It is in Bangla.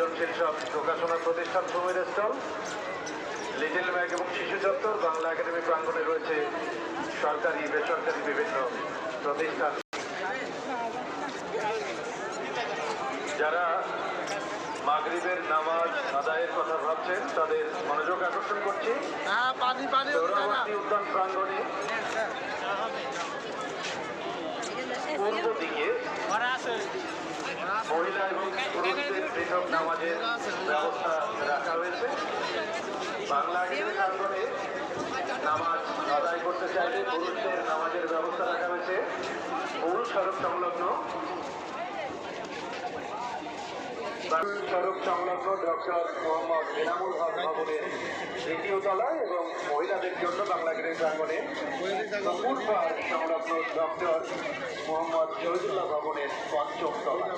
সৃজনশীল সব প্রকাশনা প্রতিষ্ঠান সময়ের স্টল লিটল ম্যাগ এবং শিশু চত্বর বাংলা একাডেমি প্রাঙ্গণে রয়েছে সরকারি বেসরকারি বিভিন্ন প্রতিষ্ঠান। যারা মাগরিবের নামাজ আদায়ের কথা ভাবছেন তাদের মনোযোগ আকর্ষণ করছি। হ্যাঁ উদ্যান প্রাঙ্গণে মহিলা এবং পুরুষদের পৃথক নামাজের ব্যবস্থা রাখা হয়েছে। বাংলা প্রাঙ্গণে নামাজ আদায় করতে চাইলে পুরুষদের নামাজের ব্যবস্থা রাখা হয়েছে। মূল সড়ক সংলগ্ন। সড়ক সংলগ্ন ডক্টর মোহাম্মদ এনামুল হক ভবনের দ্বিতীয় তলায় এবং মহিলাদের জন্য বাংলা একাডেমি প্রাঙ্গণে নপুর সংলগ্ন ডক্টর মোহাম্মদ জহিদুল্লাহ ভবনের পঞ্চম তলায়।